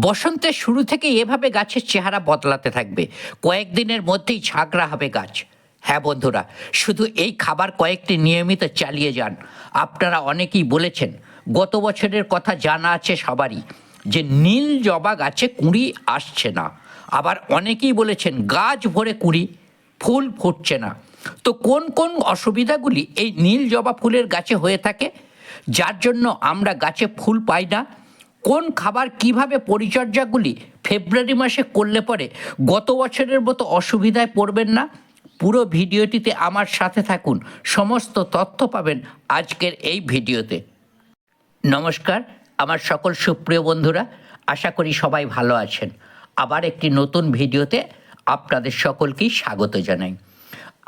বসন্তের শুরু থেকে এভাবে গাছের চেহারা বদলাতে থাকবে। কয়েকদিনের মধ্যেই ঝাঁকড়া হবে গাছ। হ্যাঁ বন্ধুরা, শুধু এই খাবার কয়েকটি নিয়মিত চালিয়ে যান। আপনারা অনেকেই বলেছেন, গত বছরের কথা জানা আছে সবারই, যে নীল জবা গাছে কুঁড়ি আসছে না। আবার অনেকেই বলেছেন, গাছ ভরে কুঁড়ি, ফুল ফুটছে না। তো কোন কোন অসুবিধাগুলি এই নীল জবা ফুলের গাছে হয়ে থাকে? যার জন্য আমরা গাছে ফুল পাই না কোন খাবার কীভাবে পরিচর্যাগুলি ফেব্রুয়ারি মাসে করলে পরে গত বছরের মতো অসুবিধায় পড়বেন না? পুরো ভিডিওটিতে আমার সাথে থাকুন। সমস্ত তথ্য পাবেন আজকের এই ভিডিওতে। নমস্কার, আমার সকল সুপ্রিয় বন্ধুরা, আশা করি সবাই ভালো আছেন। আবার একটি নতুন ভিডিওতে আপনাদের সকলকেই স্বাগত জানাই।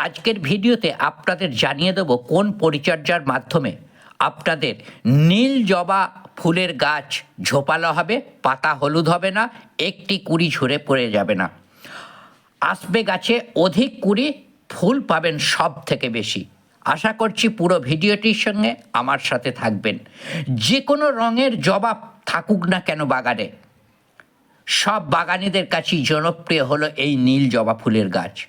আজকের ভিডিওতে আপনাদের জানিয়ে দেব কোন পরিচর্যার মাধ্যমে আপনাদের নীল জবা ফুলের গাছ ঝোপালো হবে, পাতা হলুদ হবে না, একটি কুড়ি ঝরে পড়ে যাবে না। আসবে গাছে অধিক কুড়ি, ফুল পাবেন সব থেকে বেশি। আশা করছি পুরো ভিডিওটির সঙ্গে আমার সাথে থাকবেন। যে কোনো রঙের জবাব থাকুক না কেন বাগানে, সব বাগানীদের কাছেই জনপ্রিয় হলো এই নীল জবা ফুলের গাছ।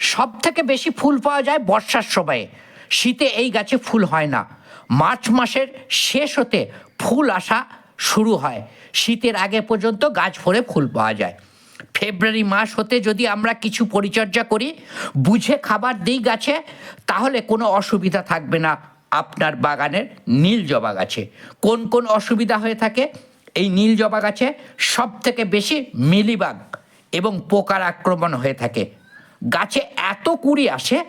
সব থেকে বেশি ফুল পাওয়া যায় বর্ষার সময়ে। শীতে এই গাছে ফুল হয় না। মার্চ মাসের শেষ হতে ফুল আসা শুরু হয়। শীতের আগে পর্যন্ত গাছ ভরে ফুল পাওয়া যায়। ফেব্রুয়ারি মাস হতে যদি আমরা কিছু পরিচর্যা করি, বুঝে খাবার দিই গাছে, তাহলে কোনো অসুবিধা থাকবে না আপনার বাগানের নীল জবা গাছে। কোন কোন অসুবিধা হয়ে থাকে? এই নীল জবা গাছে সব থেকে বেশি মিলিবাগ এবং পোকার আক্রমণ হয়ে থাকে। গাছে এত কুড়ি আসে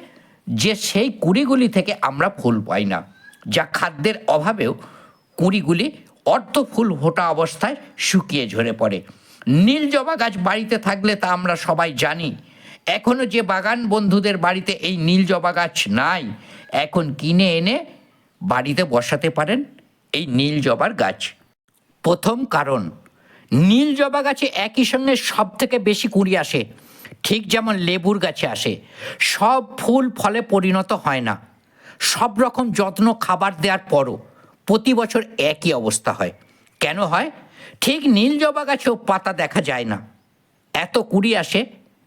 যে সেই কুড়িগুলি থেকে আমরা ফুল পাই না। যা খাদ্যের অভাবেও কুড়িগুলি অর্ধ ফুল ফোটা অবস্থায় শুকিয়ে ঝরে পড়ে। নীল জবা গাছ বাড়িতে থাকলে তা আমরা সবাই জানি। এখনও যে বাগান বন্ধুদের বাড়িতে এই নীল জবা গাছ নাই, এখন কিনে এনে বাড়িতে বসাতে পারেন এই নীল জবার গাছ। প্রথম কারণ, নীল জবা গাছে একই সঙ্গে সব থেকে বেশি কুড়ি আসে। ঠিক যেমন লেবুর গাছে আসে, সব ফুল ফলে পরিণত হয় না। সব রকম যত্ন খাবার দেওয়ার পরও প্রতি বছর একই অবস্থা হয়। কেন হয়? ঠিক নীল জবা গাছেও পাতা দেখা যায় না। এত কুড়ি আসে,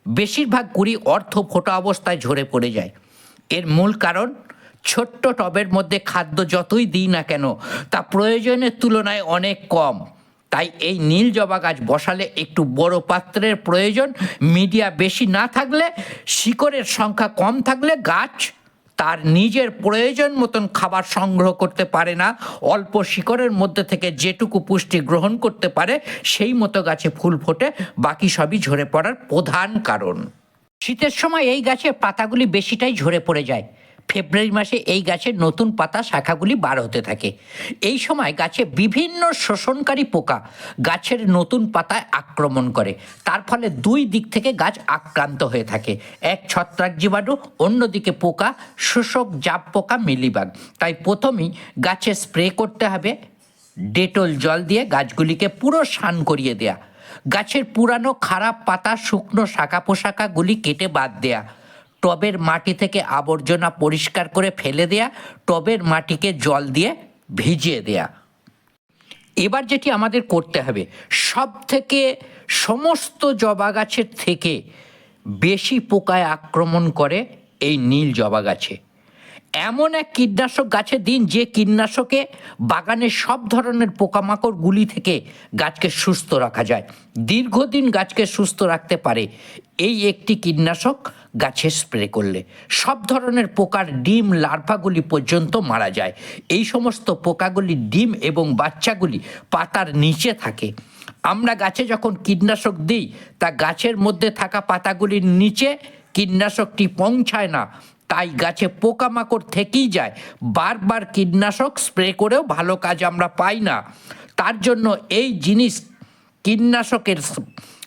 বেশিরভাগ কুড়ি অর্ধ ফোটা অবস্থায় ঝরে পড়ে যায়। এর মূল কারণ, ছোট্ট টবের মধ্যে খাদ্য যতই দিই না কেন, তা প্রয়োজনের তুলনায় অনেক কম। তাই এই নীল জবা গাছ বসালে একটু বড় পাত্রের প্রয়োজন। মিডিয়া বেশি না থাকলে, শিকড়ের সংখ্যা কম থাকলে গাছ তার নিজের প্রয়োজন মতন খাবার সংগ্রহ করতে পারে না। অল্প শিকড়ের মধ্যে থেকে যেটুকু পুষ্টি গ্রহণ করতে পারে, সেই মতো গাছে ফুল ফোটে, বাকি সবই ঝরে পড়ার প্রধান কারণ। শীতের সময় এই গাছের পাতাগুলি বেশিটাই ঝরে পড়ে যায়। ফেব্রুয়ারি মাসে এই গাছের নতুন পাতা শাখাগুলি বার হতে থাকে। এই সময় গাছে বিভিন্ন শোষণকারী পোকা গাছের নতুন পাতায় আক্রমণ করে। তার ফলে দুই দিক থেকে গাছ আক্রান্ত হয়ে থাকে। এক ছত্রাক জীবাণু, অন্যদিকে পোকা, শোষক জাপ পোকা, মিলিবাগ। তাই প্রথমেই গাছে স্প্রে করতে হবে, ডেটল জল দিয়ে গাছগুলিকে পুরো শান করিয়ে দেয়া। গাছের পুরানো খারাপ পাতা, শুকনো শাখা পোশাকাগুলি কেটে বাদ দেয়া। টবের মাটি থেকে আবর্জনা পরিষ্কার করে ফেলে দেয়া, টবের মাটিকে জল দিয়ে ভিজিয়ে দেয়া। এবার যেটি আমাদের করতে হবে সব থেকে সমস্ত জবা গাছের থেকে বেশি পোকায় আক্রমণ করে এই নীল জবা গাছে। এমন এক কীটনাশক গাছে দিন যে কীটনাশকে বাগানের সব ধরনের পোকামাকড়গুলি থেকে গাছকে সুস্থ রাখা যায়। দীর্ঘদিন গাছকে সুস্থ রাখতে পারে। এই একটি কীটনাশক গাছে স্প্রে করলে সব ধরনের পোকার ডিম, লার্ভাগুলি পর্যন্ত মারা যায়। এই সমস্ত পোকাগুলি ডিম এবং বাচ্চাগুলি পাতার নিচে থাকে। আমরা গাছে যখন কীটনাশক দিই, তা গাছের মধ্যে থাকা পাতাগুলির নিচে কীটনাশকটি পৌঁছায় না। তাই গাছে পোকামাকড় থেকেই যায়। বারবার কীটনাশক স্প্রে করেও ভালো কাজ আমরা পাই না। তার জন্য এই জিনিস কীটনাশকের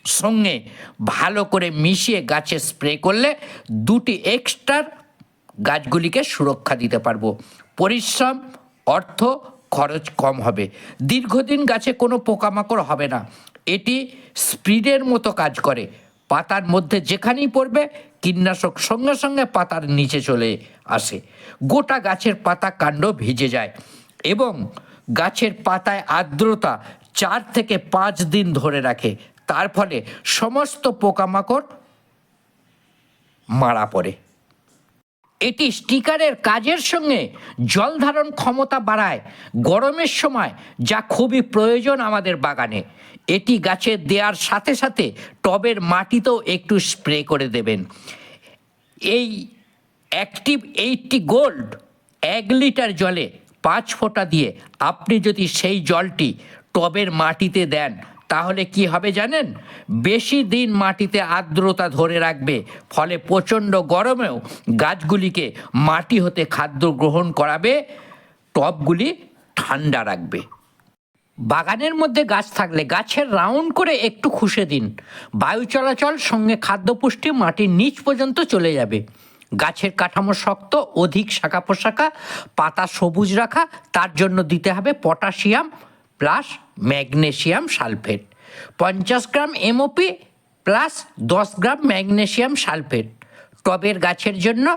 সঙ্গে ভালো করে মিশিয়ে গাছে স্প্রে করলে দুটি এক্সট্রার গাছগুলিকে সুরক্ষা দিতে পারব। পরিশ্রম, অর্থ, খরচ কম হবে। দীর্ঘদিন গাছে কোনো পোকামাকড় হবে না। এটি স্পিডের মতো কাজ করে। পাতার মধ্যে যেখানেই পড়বে, কীটনাশক সঙ্গে সঙ্গে পাতার নিচে চলে আসে। গোটা গাছের পাতা কাণ্ড ভিজে যায় এবং গাছের পাতায় আর্দ্রতা চার থেকে পাঁচ দিন ধরে রাখে। তার ফলে সমস্ত পোকামাকড় মারা পড়ে। এটি স্টিকারের কাজের সঙ্গে জল ধারণ ক্ষমতা বাড়ায় গরমের সময়, যা খুবই প্রয়োজন আমাদের বাগানে। এটি গাছে দেওয়ার সাথে সাথে টবের মাটিতেও একটু স্প্রে করে দেবেন। এই অ্যাক্টিভ এইটটি গোল্ড এক লিটার জলে পাঁচ ফোঁটা দিয়ে আপনি যদি সেই জলটি টবের মাটিতে দেন তাহলে কি হবে জানেন? বেশি দিন মাটিতে আর্দ্রতা ধরে রাখবে, ফলে প্রচণ্ড গরমেও গাছগুলিকে মাটি হতে খাদ্য গ্রহণ করাবে টবগুলি ঠান্ডা রাখবে। বাগানের মধ্যে গাছ থাকলে গাছের রাউন্ড করে একটু খুশে দিন। বায়ু চলাচল, সঙ্গে খাদ্যপুষ্টি মাটির নিচ পর্যন্ত চলে যাবে। গাছের কাঠামো শক্ত, অধিক শাখা পোশাখা পাতা সবুজ রাখা, তার জন্য দিতে হবে পটাশিয়াম প্লাস ম্যাগনেসিয়াম সালফেট পঞ্চাশ গ্রাম এমওপি প্লাস দশ গ্রাম ম্যাগনেশিয়াম সালফেট টবের গাছের জন্য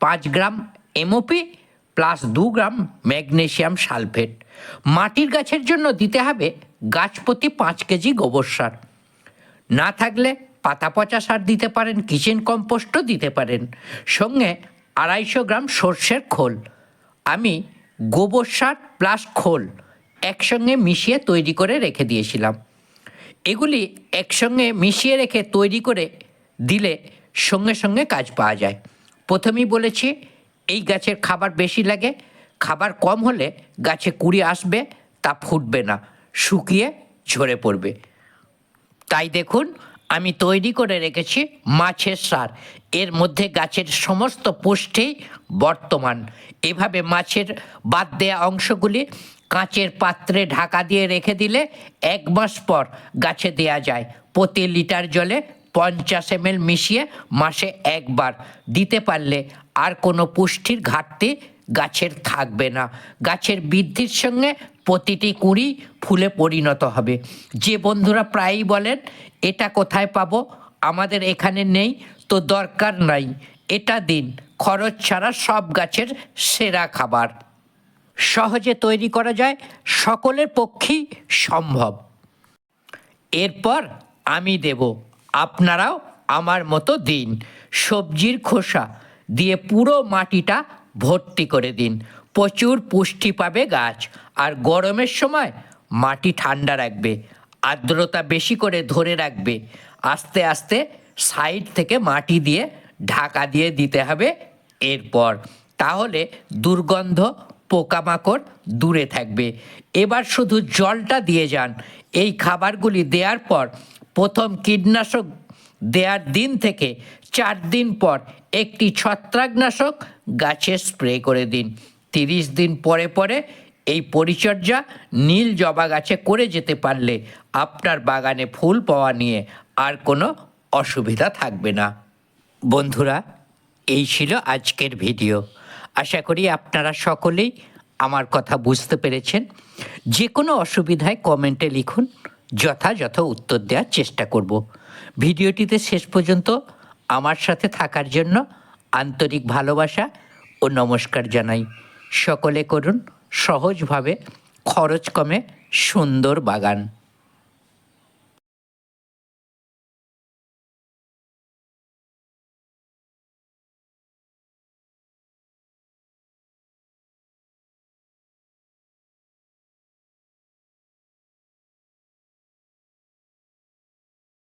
পাঁচ গ্রাম এমওপি প্লাস দু গ্রাম ম্যাগনেশিয়াম সালফেট মাটির গাছের জন্য দিতে হবে গাছ প্রতি পাঁচ কেজি গোবর সার। না থাকলে পাতা পচা সার দিতে পারেন, কিচেন কম্পোস্টও দিতে পারেন। সঙ্গে আড়াইশো গ্রাম সর্ষের খোল। আমি গোবর সার প্লাস খোল একসঙ্গে মিশিয়ে তৈরি করে রেখে দিয়েছিলাম। এগুলি একসঙ্গে মিশিয়ে রেখে তৈরি করে দিলে সঙ্গে সঙ্গে কাজ পাওয়া যায়। প্রথমেই বলেছি, এই গাছের খাবার বেশি লাগে, খাবার কম হলে গাছে কুড়ি আসবে, তা ফুটবে না, শুকিয়ে ঝরে পড়বে। তাই দেখুন, আমি তৈরি করে রেখেছি মাছের সার। এর মধ্যে গাছের সমস্ত পুষ্টি বর্তমান। এভাবে মাছের বাদ দেওয়া অংশগুলি কাঁচের পাত্রে ঢাকা দিয়ে রেখে দিলে এক মাস পর গাছে দেয়া যায়। প্রতি লিটার জলে পঞ্চাশ এম মিশিয়ে মাসে একবার। দিতে পারলে আর কোনো পুষ্টির ঘাটতি গাছের থাকবে না। গাছের বৃদ্ধির সঙ্গে প্রতিটি কুঁড়ি ফুলে পরিণত হবে। যে বন্ধুরা প্রায়ই বলেন, এটা কোথায় পাবো? আমাদের এখানে নেই, তো দরকার নাই। এটা দিন। খরচ ছাড়া সব গাছের সেরা খাবার। সহজে তৈরি করা যায়, সকলের পক্ষেই সম্ভব। এরপর আমি দেব আপনারাও আমার মতো দিন। সবজির খোসা দিয়ে পুরো মাটিটা ভর্তি করে দিন। প্রচুর পুষ্টি পাবে গাছ আর গরমের সময় মাটি ঠান্ডা রাখবে, আর্দ্রতা বেশি করে ধরে রাখবে। আস্তে আস্তে সাইড থেকে মাটি দিয়ে ঢাকা দিয়ে দিতে হবে এরপর। তাহলে দুর্গন্ধ পোকামাকড় দূরে থাকবে। এবার শুধু জলটা দিয়ে যান। এই খাবারগুলি দেওয়ার পর প্রথম কীটনাশক দেওয়ার দিন থেকে চার দিন পর একটি ছত্রাকনাশক গাছে স্প্রে করে দিন। তিরিশ দিন পরে পরে এই পরিচর্যা নীল জবা গাছে করে যেতে পারলে আপনার বাগানে ফুল পাওয়া নিয়ে আর কোনো অসুবিধা থাকবে না। বন্ধুরা, এই ছিল আজকের ভিডিও। আশা করি আপনারা সকলেই আমার কথা বুঝতে পেরেছেন। যে কোনো অসুবিধায় কমেন্টে লিখুন, যথাযথ উত্তর দেওয়ার চেষ্টা করব। ভিডিওটিতে শেষ পর্যন্ত আমার সাথে থাকার জন্য আন্তরিক ভালোবাসা ও নমস্কার জানাই। সকলে করুন সহজভাবে খরচ কমে সুন্দর বাগান।